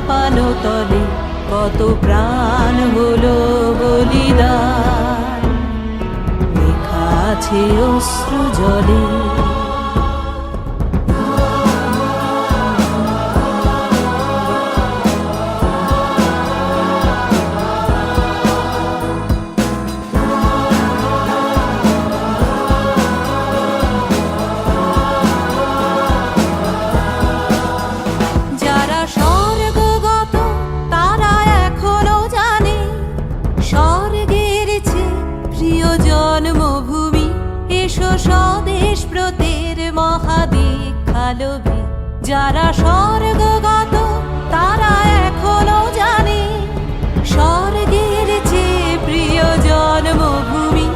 মন্দির সোপানো তলে কত প্রাণ হলো বলিদান। লেখা আছে অশ্রু জলে মহাদীক্ষালভী যারা স্বর্গগত, তারা এখনও জানে, স্বর্গের চেয়ে প্রিয় জন্মভূমি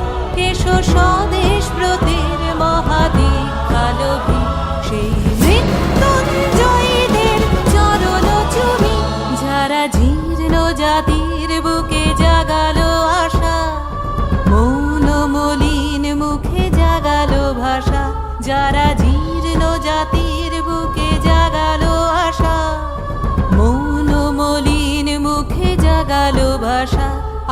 এসো স্বদেশ ব্রতের মহাদীক্ষালভী সেই মৃত্যুঞ্জয়ীদের চরণ চুমি, যারা জীর্ণ জাতির বুকে জাগালো আশা, মৌন মলিন মুখে জাগালো ভাষা, যারা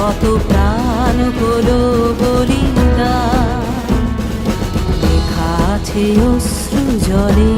কত প্রাণ হলো বলিদা লেখা আছে অশ্রু জলে।